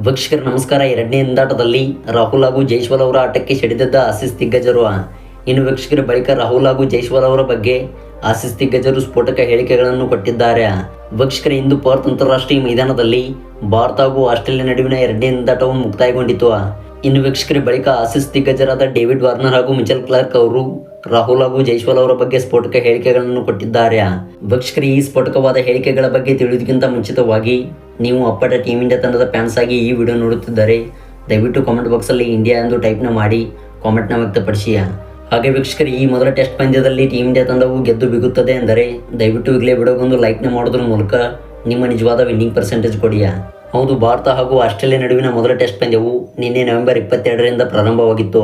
ವೀಕ್ಷಕರ ನಮಸ್ಕಾರ. ಎರಡನೇ ಹಿಂದಾಟದಲ್ಲಿ ರಾಹುಲ್ ಹಾಗೂ ಜೈಶ್ವಾಲ್ ಅವರ ಆಟಕ್ಕೆ ಸೆಡೆದಿದ್ದ ಆಸೀಸ್ ದಿಗ್ಗಜರು. ಇನ್ನು ವೀಕ್ಷಕರ ಬಳಿಕ ರಾಹುಲ್ ಹಾಗೂ ಜೈಶ್ವಾಲ್ ಅವರ ಬಗ್ಗೆ ಆಸೀಸ್ ದಿಗ್ಗಜರು ಸ್ಫೋಟಕ ಹೇಳಿಕೆಗಳನ್ನು ಕೊಟ್ಟಿದ್ದಾರೆ. ವೀಕ್ಷಕರ, ಇಂದು ಪರ್ತ್ ಅಂತಾರಾಷ್ಟ್ರೀಯ ಮೈದಾನದಲ್ಲಿ ಭಾರತ ಹಾಗೂ ಆಸ್ಟ್ರೇಲಿಯಾ ನಡುವಿನ ಎರಡನೇ ಹಿಂದಾಟವು ಮುಕ್ತಾಯಗೊಂಡಿತು. ಇನ್ನು ವೀಕ್ಷಕರ ಬಳಿಕ ಆಸೀಸ್ ದಿಗ್ಗಜರಾದ ಡೇವಿಡ್ ವಾರ್ನರ್ ಹಾಗೂ ಮಿಚಲ್ ಕ್ಲಾರ್ಕ್ ಅವರು ರಾಹುಲ್ ಹಾಗೂ ಜೈಶ್ವಾಲ್ ಅವರ ಬಗ್ಗೆ ಸ್ಫೋಟಕ ಹೇಳಿಕೆಗಳನ್ನು ಕೊಟ್ಟಿದ್ದಾರೆ. ವೀಕ್ಷಕರು, ಈ ಸ್ಫೋಟಕವಾದ ಹೇಳಿಕೆಗಳ ಬಗ್ಗೆ ತಿಳಿದಕ್ಕಿಂತ ಮುಂಚಿತವಾಗಿ ನೀವು ಅಪ್ಪಟ ಟೀಮ್ ಇಂಡಿಯಾ ತಂಡದ ಫ್ಯಾನ್ಸ್ ಆಗಿ ಈ ವಿಡಿಯೋ ನೋಡುತ್ತಿದ್ದಾರೆ, ದಯವಿಟ್ಟು ಕಾಮೆಂಟ್ ಬಾಕ್ಸಲ್ಲಿ ಇಂಡಿಯಾ ಎಂದು ಟೈಪ್ನ ಮಾಡಿ ಕಾಮೆಂಟ್ನ ವ್ಯಕ್ತಪಡಿಸಿಯ? ಹಾಗೆ ವೀಕ್ಷಕರು, ಈ ಮೊದಲ ಟೆಸ್ಟ್ ಪಂದ್ಯದಲ್ಲಿ ಟೀಮ್ ಇಂಡಿಯಾ ತಂಡವು ಗೆದ್ದು ಬಿಗುತ್ತದೆ ಎಂದರೆ ದಯವಿಟ್ಟು ಈಗಲೇ ವಿಡಿಯೋಗೊಂದು ಲೈಕ್ನ ಮಾಡೋದ್ರ ಮೂಲಕ ನಿಮ್ಮ ನಿಜವಾದ ವಿನ್ನಿಂಗ್ ಪರ್ಸೆಂಟೇಜ್ ಕೊಡಿಯ? ಹೌದು, ಭಾರತ ಹಾಗೂ ಆಸ್ಟ್ರೇಲಿಯಾ ನಡುವಿನ ಮೊದಲ ಟೆಸ್ಟ್ ಪಂದ್ಯವು ನಿನ್ನೆ ನವೆಂಬರ್ ಇಪ್ಪತ್ತೆರಡರಿಂದ ಪ್ರಾರಂಭವಾಗಿತ್ತು.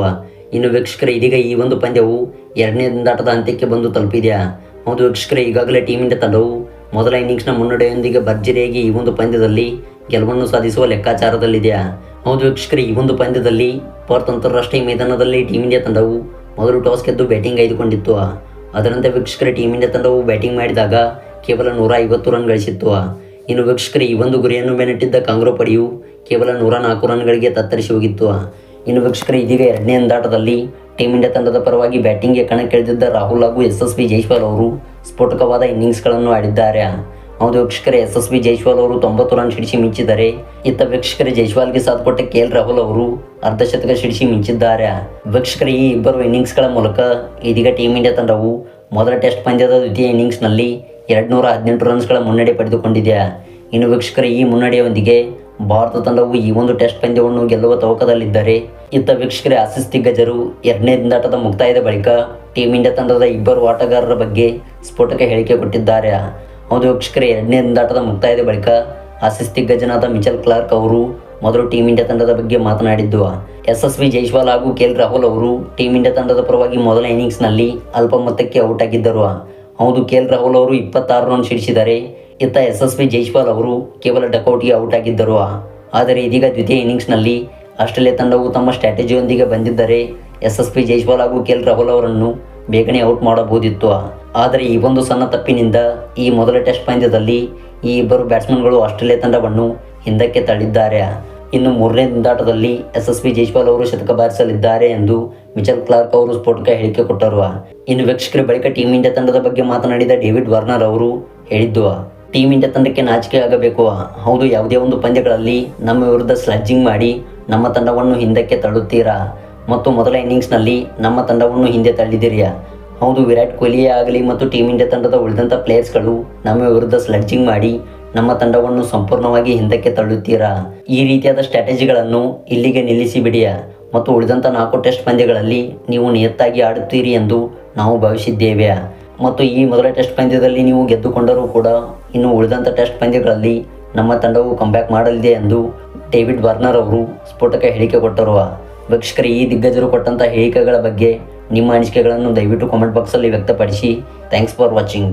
ಇನ್ನು ವೀಕ್ಷಕರ, ಇದೀಗ ಈ ಒಂದು ಪಂದ್ಯವು ಎರಡನೇ ದಿನದಾಟದ ಅಂತ್ಯಕ್ಕೆ ಬಂದು ತಲುಪಿದೆಯಾ? ಹೌದು ವೀಕ್ಷಕರ, ಈಗಾಗಲೇ ಟೀಮ್ ಇಂಡಿಯಾ ತಂಡವು ಮೊದಲ ಇನ್ನಿಂಗ್ಸ್ನ ಮುನ್ನಡೆಯೊಂದಿಗೆ ಭರ್ಜರಿಯಾಗಿ ಈ ಒಂದು ಪಂದ್ಯದಲ್ಲಿ ಗೆಲುವನ್ನು ಸಾಧಿಸುವ ಲೆಕ್ಕಾಚಾರದಲ್ಲಿದೆಯಾ? ಹೌದು ವೀಕ್ಷಕರೇ, ಈ ಒಂದು ಪಂದ್ಯದಲ್ಲಿ ಪರ್ತ್ ಅಂತಾರಾಷ್ಟ್ರೀಯ ಮೈದಾನದಲ್ಲಿ ಟೀಮ್ ಇಂಡಿಯಾ ತಂಡವು ಮೊದಲು ಟಾಸ್ ಗೆದ್ದು ಬ್ಯಾಟಿಂಗ್ ಆಯ್ದುಕೊಂಡಿತ್ತು. ಅದರಂತೆ ವೀಕ್ಷಕರ ಟೀಮ್ ಇಂಡಿಯಾ ತಂಡವು ಬ್ಯಾಟಿಂಗ್ ಮಾಡಿದಾಗ ಕೇವಲ ನೂರ ಐವತ್ತು ರನ್ ಗಳಿಸಿತ್ತು. ಇನ್ನು ವೀಕ್ಷಕರೇ, ಈ ಒಂದು ಗುರಿಯನ್ನು ಬೆನ್ನಟ್ಟಿದ್ದ ಕಾಂಗ್ರೋ ಪಡೆಯು ಕೇವಲ ನೂರ ನಾಲ್ಕು ರನ್ಗಳಿಗೆ ತತ್ತರಿಸಿ ಹೋಗಿತ್ತು. ಇನ್ನು ವೀಕ್ಷಕರೇ, ಇದೀಗ ಎರಡನೇ ಅಂದಾಟದಲ್ಲಿ ಟೀಮ್ ಇಂಡಿಯಾ ತಂಡದ ಪರವಾಗಿ ಬ್ಯಾಟಿಂಗ್ಗೆ ಕಣಕ್ಕಿಳಿದಿದ್ದ ರಾಹುಲ್ ಹಾಗೂ ಎಸ್ ಎಸ್ ಬಿ ಜೈಸ್ವಾಲ್ ಅವರು ಸ್ಫೋಟಕವಾದ ಇನ್ನಿಂಗ್ಸ್ಗಳನ್ನು ಆಡಿದ್ದಾರೆ. ಹೌದು ವೀಕ್ಷಕರೇ ಎಸ್ ಎಸ್ ಬಿ ಜೈಶ್ವಾಲ್ ಅವರು ತೊಂಬತ್ತು ರನ್ ಸಿಡಿಸಿ ಮಿಂಚಿದ್ದಾರೆ. ಇತ್ತ ವೀಕ್ಷಕರೇ, ಜೈಸ್ವಾಲ್ಗೆ ಸಾಥ್ ಕೊಟ್ಟ ಕೆ ಎಲ್ ರಾಹುಲ್ ಅವರು ಅರ್ಧಶತಕ ಸಿಡಿಸಿ ಮಿಂಚಿದ್ದಾರೆ. ವೀಕ್ಷಕರೇ, ಈ ಇಬ್ಬರು ಇನ್ನಿಂಗ್ಸ್ಗಳ ಮೂಲಕ ಇದೀಗ ಟೀಮ್ ಇಂಡಿಯಾ ತಂಡವು ಮೊದಲ ಟೆಸ್ಟ್ ಪಂದ್ಯದ ದ್ವಿತೀಯ ಇನ್ನಿಂಗ್ಸ್ನಲ್ಲಿ ಎರಡು ನೂರ ಹದಿನೆಂಟು ರನ್ಸ್ಗಳ ಮುನ್ನಡೆ ಪಡೆದುಕೊಂಡಿದೆ. ಇನ್ನು ವೀಕ್ಷಕರೇ, ಈ ಮುನ್ನಡೆಯೊಂದಿಗೆ ಭಾರತ ತಂಡವು ಈ ಒಂದು ಟೆಸ್ಟ್ ಪಂದ್ಯವನ್ನು ಗೆಲ್ಲುವ ತವಕದಲ್ಲಿದ್ದಾರೆ, ಇತ್ತ ವೀಕ್ಷಕರೇ, ಆಸಿಸ್ ದಿಗ್ಗಜರು ಎರಡನೇ ದಂದಾಟದ ಮುಕ್ತಾಯದ ಬಳಿಕ ಟೀಮ್ ಇಂಡಿಯಾ ತಂಡದ ಇಬ್ಬರು ಆಟಗಾರರ ಬಗ್ಗೆ ಸ್ಫೋಟಕ ಹೇಳಿಕೆ ಕೊಟ್ಟಿದ್ದಾರೆ. ಹೌದು ವೀಕ್ಷಕರೇ ಎರಡನೇ ದಂದಾಟದ ಮುಕ್ತಾಯದ ಬಳಿಕ ಆಸೀಸ್ ದಿಗ್ಗಜನಾದ ಮಿಚೆಲ್ ಕ್ಲಾರ್ಕ್ ಅವರು ಮೊದಲು ಟೀಮ್ ಇಂಡಿಯಾ ತಂಡದ ಬಗ್ಗೆ ಮಾತನಾಡಿದ್ದು. ಎಸ್ ಎಸ್ ವಿ ಜೈಸ್ವಾಲ್ ಹಾಗೂ ಕೆ ಎಲ್ ರಾಹುಲ್ ಅವರು ಟೀಮ್ ಇಂಡಿಯಾ ತಂಡದ ಪರವಾಗಿ ಮೊದಲ ಇನ್ನಿಂಗ್ಸ್ನಲ್ಲಿ ಅಲ್ಪ ಮೊತ್ತಕ್ಕೆ ಔಟ್ ಆಗಿದ್ದರು. ಹೌದು, ಕೆ ಎಲ್ ರಾಹುಲ್ ಅವರು ಇಪ್ಪತ್ತಾರು ರನ್ ಸಿಡಿಸಿದ್ದಾರೆ. ಇತ್ತ ಎಸ್ ಎಸ್ ವಿ ಜೈಸ್ವಾಲ್ ಅವರು ಕೇವಲ ಡಕೌಟ್ಗೆ ಔಟ್ ಆಗಿದ್ದರು. ಆದರೆ ಇದೀಗ ದ್ವಿತೀಯ ಇನ್ನಿಂಗ್ಸ್ನಲ್ಲಿ ಆಸ್ಟ್ರೇಲಿಯಾ ತಂಡವು ತಮ್ಮ ಸ್ಟ್ರಾಟಜಿಯೊಂದಿಗೆ ಬಂದಿದ್ದರೆ ಎಸ್ ಎಸ್ ಹಾಗೂ ಕೆಲ್ ರಾಹುಲ್ ಅವರನ್ನು ಬೇಗನೆ ಔಟ್ ಮಾಡಬಹುದಿತ್ತು. ಆದರೆ ಈ ಒಂದು ಸಣ್ಣ ತಪ್ಪಿನಿಂದ ಈ ಮೊದಲ ಟೆಸ್ಟ್ ಪಂದ್ಯದಲ್ಲಿ ಈ ಇಬ್ಬರು ಬ್ಯಾಟ್ಸ್ಮನ್ಗಳು ಆಸ್ಟ್ರೇಲಿಯಾ ತಂಡವನ್ನು ಹಿಂದಕ್ಕೆ ತಳ್ಳಿದ್ದಾರೆ. ಇನ್ನು ಮೂರನೇ ದಿಂದಾಟದಲ್ಲಿ ಎಸ್ ಎಸ್ ಅವರು ಶತಕ ಬಾರಿಸಲಿದ್ದಾರೆ ಎಂದು ಮಿಚೆಲ್ ಕ್ಲಾರ್ಕ್ ಅವರು ಸ್ಫೋಟಕ ಹೇಳಿಕೆ ಕೊಟ್ಟರು. ಇನ್ನು ವೀಕ್ಷಕರ ಬಳಿಕ ಟೀಮ್ ಇಂಡಿಯಾ ತಂಡದ ಬಗ್ಗೆ ಮಾತನಾಡಿದ ಡೇವಿಡ್ ವಾರ್ನರ್ ಅವರು ಹೇಳಿದ್ದು ಟೀಮ್ ಇಂಡಿಯಾ ತಂಡಕ್ಕೆ ನಾಚಿಕೆ ಆಗಬೇಕು. ಹೌದು, ಯಾವುದೇ ಒಂದು ಪಂದ್ಯಗಳಲ್ಲಿ ನಮ್ಮ ವಿರುದ್ಧ ಸ್ಲಾಜಿಂಗ್ ಮಾಡಿ ನಮ್ಮ ತಂಡವನ್ನು ಹಿಂದಕ್ಕೆ ತಳ್ಳುತ್ತೀರಾ? ಮತ್ತು ಮೊದಲ ಇನ್ನಿಂಗ್ಸ್ನಲ್ಲಿ ನಮ್ಮ ತಂಡವನ್ನು ಹಿಂದೆ ತಳ್ಳಿದಿರಿಯಾ. ಹೌದು ವಿರಾಟ್ ಕೊಹ್ಲಿಯೇ ಆಗಲಿ ಮತ್ತು ಟೀಮ್ ಇಂಡಿಯಾ ತಂಡದ ಉಳಿದಂಥ ಪ್ಲೇಯರ್ಸ್ಗಳು ನಮ್ಮ ವಿರುದ್ಧ ಸ್ಲಡ್ಜಿಂಗ್ ಮಾಡಿ ನಮ್ಮ ತಂಡವನ್ನು ಸಂಪೂರ್ಣವಾಗಿ ಹಿಂದಕ್ಕೆ ತಳ್ಳುತ್ತೀರಾ? ಈ ರೀತಿಯಾದ ಸ್ಟ್ರಾಟಜಿಗಳನ್ನು ಇಲ್ಲಿಗೆ ನಿಲ್ಲಿಸಿ ಬಿಡಿಯ. ಮತ್ತು ಉಳಿದಂಥ ನಾಲ್ಕು ಟೆಸ್ಟ್ ಪಂದ್ಯಗಳಲ್ಲಿ ನೀವು ನಿಯತ್ತಾಗಿ ಆಡುತ್ತೀರಿ ಎಂದು ನಾವು ಭಾವಿಸಿದ್ದೇವೆ. ಮತ್ತು ಈ ಮೊದಲ ಟೆಸ್ಟ್ ಪಂದ್ಯದಲ್ಲಿ ನೀವು ಗೆದ್ದುಕೊಂಡರೂ ಕೂಡ ಇನ್ನು ಉಳಿದಂಥ ಟೆಸ್ಟ್ ಪಂದ್ಯಗಳಲ್ಲಿ ನಮ್ಮ ತಂಡವು ಕಂಬ್ಯಾಕ್ ಮಾಡಲಿದೆ ಎಂದು ಡೇವಿಡ್ ವಾರ್ನರ್ ಅವರು ಸ್ಫೋಟಕ ಹೇಳಿಕೆ ಕೊಟ್ಟರು. ವೀಕ್ಷಕರು, ಈ ದಿಗ್ಗಜರು ಕೊಟ್ಟಂಥ ಹೇಳಿಕೆಗಳ ಬಗ್ಗೆ ನಿಮ್ಮ ಅನಿಸಿಕೆಗಳನ್ನು ದಯವಿಟ್ಟು ಕಾಮೆಂಟ್ ಬಾಕ್ಸಲ್ಲಿ ವ್ಯಕ್ತಪಡಿಸಿ. Thanks for watching